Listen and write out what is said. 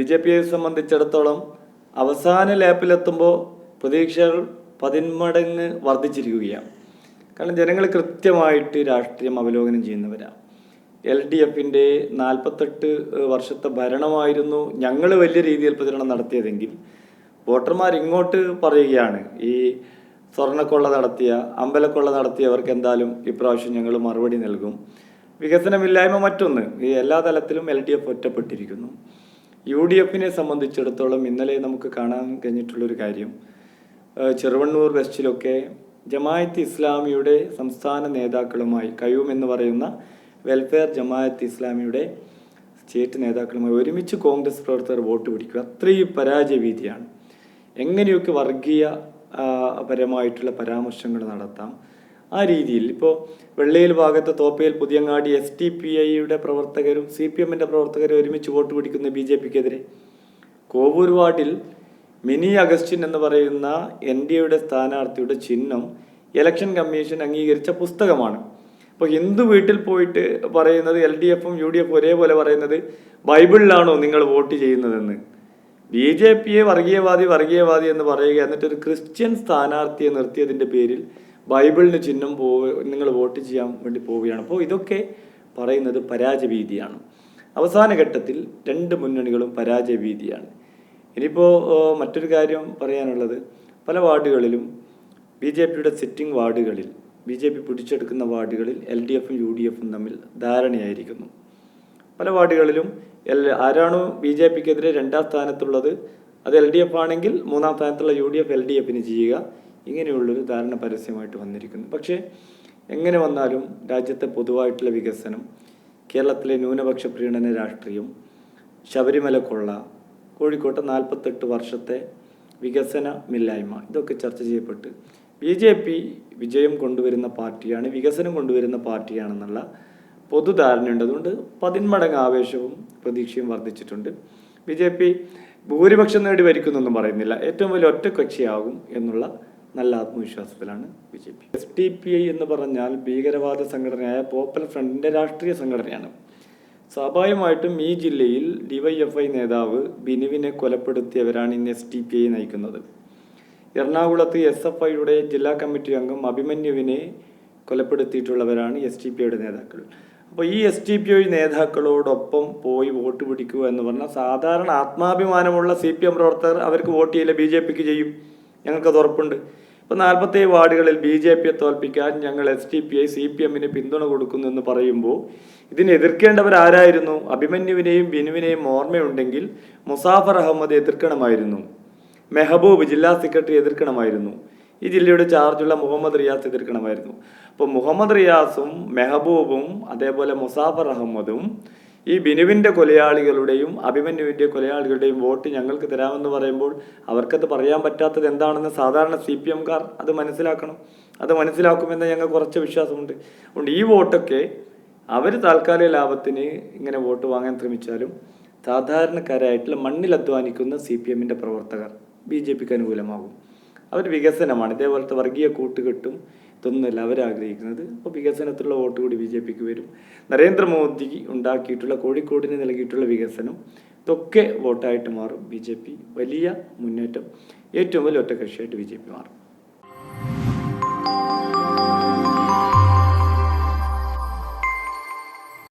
B J പിയെ സംബന്ധിച്ചിടത്തോളം അവസാന ലാപ്പിലെത്തുമ്പോൾ പ്രതീക്ഷകൾ പതിന്മടങ്ങ് വർദ്ധിച്ചിരിക്കുകയാണ്. കാരണം ജനങ്ങൾ കൃത്യമായിട്ട് രാഷ്ട്രീയം അവലോകനം ചെയ്യുന്നവരാണ് എൽ ഡി എഫിന്റെ നാൽപ്പത്തെട്ട് വർഷത്തെ ഭരണമായിരുന്നു ഞങ്ങൾ വലിയ രീതിയിൽ പ്രചരണം നടത്തിയതെങ്കിൽ വോട്ടർമാർ ഇങ്ങോട്ട് പറയുകയാണ് ഈ സ്വർണക്കൊള്ള നടത്തിയ അമ്പലക്കൊള്ള നടത്തിയവർക്ക് എന്തായാലും ഇപ്രാവശ്യം ഞങ്ങൾ മറുപടി നൽകും. വികസനമില്ലായ്മ മറ്റൊന്ന് ഈ എല്ലാ തലത്തിലും എൽ ഡി എഫ് ഒറ്റപ്പെട്ടിരിക്കുന്നു. യു ഡി എഫിനെ സംബന്ധിച്ചിടത്തോളം ഇന്നലെ നമുക്ക് കാണാൻ കഴിഞ്ഞിട്ടുള്ളൊരു കാര്യം ചെറുവണ്ണൂർ വെസ്റ്റിലൊക്കെ ജമായത്ത് ഇസ്ലാമിയുടെ സംസ്ഥാന നേതാക്കളുമായി കയ്യൂം എന്ന് പറയുന്ന വെൽഫെയർ ജമായത്ത് ഇസ്ലാമിയുടെ സ്റ്റേറ്റ് നേതാക്കളുമായി ഒരുമിച്ച് കോൺഗ്രസ് പ്രവർത്തകർ വോട്ട് പിടിക്കുക അത്രയും പരാജയ ഭീതിയാണ് എങ്ങനെയൊക്കെ വർഗീയ പരമായിട്ടുള്ള പരാമർശങ്ങൾ നടത്താം ആ രീതിയിൽ. ഇപ്പോൾ വെള്ളയിൽ ഭാഗത്ത് Thoppayil Puthiyangadi S T P ഐയുടെ പ്രവർത്തകരും സി പി എമ്മിന്റെ പ്രവർത്തകരും ഒരുമിച്ച് വോട്ട് പിടിക്കുന്ന ബി ജെ പിക്കെതിരെ. കോവൂർ വാർഡിൽ മിനി അഗസ്റ്റിൻ എന്ന് പറയുന്ന എൻ ഡി എയുടെ സ്ഥാനാർത്ഥിയുടെ ചിഹ്നം ഇലക്ഷൻ കമ്മീഷൻ അംഗീകരിച്ച പുസ്തകമാണ്. അപ്പോൾ ഹിന്ദു വീട്ടിൽ പോയിട്ട് പറയുന്നത് എൽ ഡി എഫും യു ഡി എഫും ഒരേപോലെ പറയുന്നത് ബൈബിളിലാണോ നിങ്ങൾ വോട്ട് ചെയ്യുന്നതെന്ന്. ബി ജെ പിയെ വർഗീയവാദി വർഗീയവാദി എന്ന് പറയുക എന്നിട്ട് ഒരു ക്രിസ്ത്യൻ സ്ഥാനാർത്ഥിയെ നിർത്തിയതിന്റെ പേരിൽ ബൈബിളിന് ചിഹ്നം പോ നിങ്ങൾ വോട്ട് ചെയ്യാൻ വേണ്ടി പോവുകയാണ്. അപ്പോൾ ഇതൊക്കെ പറയുന്നത് പരാജയഭീതിയാണ്. അവസാന ഘട്ടത്തിൽ രണ്ട് മുന്നണികളും പരാജയഭീതിയാണ്. ഇനിയിപ്പോൾ മറ്റൊരു കാര്യം പറയാനുള്ളത്. പല വാർഡുകളിലും ബി ജെ പിയുടെ സിറ്റിംഗ് വാർഡുകളിൽ ബി ജെ പി പിടിച്ചെടുക്കുന്ന വാർഡുകളിൽ എൽ ഡി എഫും യു ഡി എഫും തമ്മിൽ ധാരണയായിരിക്കുന്നു. പല വാർഡുകളിലും എൽ ആരാണോ ബി ജെ പിക്കെതിരെ രണ്ടാം സ്ഥാനത്തുള്ളത് അത് എൽ ഡി എഫ് ആണെങ്കിൽ മൂന്നാം സ്ഥാനത്തുള്ള U D F L D എഫിന് ചെയ്യുക. ഇങ്ങനെയുള്ളൊരു ധാരണ പരസ്യമായിട്ട് വന്നിരിക്കുന്നു. പക്ഷേ എങ്ങനെ വന്നാലും രാജ്യത്തെ പൊതുവായിട്ടുള്ള വികസനം കേരളത്തിലെ ന്യൂനപക്ഷ പ്രീണന രാഷ്ട്രീയം ശബരിമല കൊള്ള കോഴിക്കോട്ടെ നാൽപ്പത്തെട്ട് വർഷത്തെ വികസനമില്ലായ്മ ഇതൊക്കെ ചർച്ച ചെയ്യപ്പെട്ട് ബി ജെ പി വിജയം കൊണ്ടുവരുന്ന പാർട്ടിയാണ് വികസനം കൊണ്ടുവരുന്ന പാർട്ടിയാണെന്നുള്ള പൊതുധാരണയുണ്ട്. അതുകൊണ്ട് പതിന്മടങ്ങ് ആവേശവും പ്രതീക്ഷയും വർദ്ധിച്ചിട്ടുണ്ട്. ബി ജെ പി ഭൂരിപക്ഷം നേടി വരിക്കുന്നൊന്നും പറയുന്നില്ല. ഏറ്റവും വലിയ ഒറ്റ കക്ഷിയാകും എന്നുള്ള നല്ല ആത്മവിശ്വാസത്തിലാണ് B J P. S T P I എന്ന് പറഞ്ഞാൽ ഭീകരവാദ സംഘടനയായ പോപ്പുലർ ഫ്രണ്ടിന്റെ രാഷ്ട്രീയ സംഘടനയാണ്. സ്വാഭാവികമായിട്ടും ഈ ജില്ലയിൽ ഡിവൈഎഫ്ഐ നേതാവ് ബിനുവിനെ കൊലപ്പെടുത്തിയവരാണ് ഇന്ന് എസ് ടി പി ഐ നയിക്കുന്നത്. എറണാകുളത്ത് എസ് എഫ് ഐയുടെ ജില്ലാ കമ്മിറ്റി അംഗം അഭിമന്യുവിനെ കൊലപ്പെടുത്തിയിട്ടുള്ളവരാണ് എസ് ടി പി ഐയുടെ നേതാക്കൾ. അപ്പോൾ ഈ എസ് ടി പി ഐ നേതാക്കളോടൊപ്പം പോയി വോട്ട് പിടിക്കുക എന്ന് പറഞ്ഞാൽ സാധാരണ ആത്മാഭിമാനമുള്ള സി പി എം പ്രവർത്തകർ അവർക്ക് വോട്ട് ചെയ്യില്ല ബി ജെ പിക്ക് ചെയ്യും. ഞങ്ങൾക്കത് ഉറപ്പുണ്ട്. ഇപ്പോൾ നാൽപ്പത്തേഴ് വാർഡുകളിൽ ബി ജെ പിയെ തോൽപ്പിക്കാൻ ഞങ്ങൾ S T P I C P എമ്മിന് പിന്തുണ കൊടുക്കുന്നു എന്ന് പറയുമ്പോൾ ഇതിനെ എതിർക്കേണ്ടവർ ആരായിരുന്നു അഭിമന്യുവിനെയും ബിനുവിനെയും ഓർമ്മയുണ്ടെങ്കിൽ മുസാഫർ അഹമ്മദ് എതിർക്കണമായിരുന്നു. മെഹബൂബ് ജില്ലാ സെക്രട്ടറി എതിർക്കണമായിരുന്നു. ഈ ജില്ലയുടെ ചാർജുള്ള മുഹമ്മദ് റിയാസ് എതിർക്കണമായിരുന്നു. അപ്പോൾ മുഹമ്മദ് റിയാസും മെഹബൂബും അതേപോലെ മുസാഫർ അഹമ്മദും ഈ ബിനുവിന്റെ കൊലയാളികളുടെയും അഭിമന്യുവിന്റെ കൊലയാളികളുടെയും വോട്ട് ഞങ്ങൾക്ക് തരാമെന്ന് പറയുമ്പോൾ അവർക്കത് പറയാൻ പറ്റാത്തത് എന്താണെന്ന് സാധാരണ സി പി എംകാർ അത് മനസ്സിലാക്കണം. അത് മനസ്സിലാക്കുമെന്ന് ഞങ്ങൾ കുറച്ച് വിശ്വാസമുണ്ട്. അതുകൊണ്ട് ഈ വോട്ടൊക്കെ അവർ താൽക്കാലിക ലാഭത്തിന് ഇങ്ങനെ വോട്ട് വാങ്ങാൻ ശ്രമിച്ചാലും സാധാരണക്കാരായിട്ടുള്ള മണ്ണിൽ അധ്വാനിക്കുന്ന സി പി എമ്മിന്റെ പ്രവർത്തകർ ബി ജെ പിക്ക് അനുകൂലമാകും. അവർ വികസനമാണ്. ഇതേപോലത്തെ വർഗീയ കൂട്ടുകെട്ടും ഇതൊന്നുമല്ല അവരാഗ്രഹിക്കുന്നത് അപ്പോൾ വികസനത്തിലുള്ള വോട്ട് കൂടി ബി ജെ പിക്ക് വരും. നരേന്ദ്രമോദി ഉണ്ടാക്കിയിട്ടുള്ള കോഴിക്കോടിന് നൽകിയിട്ടുള്ള വികസനം ഇതൊക്കെ വോട്ടായിട്ട് മാറും ബി ജെ പി. വലിയ മുന്നേറ്റം. ഏറ്റവും വലിയ ഒറ്റ കക്ഷിയായിട്ട് ബി ജെ പി മാറും.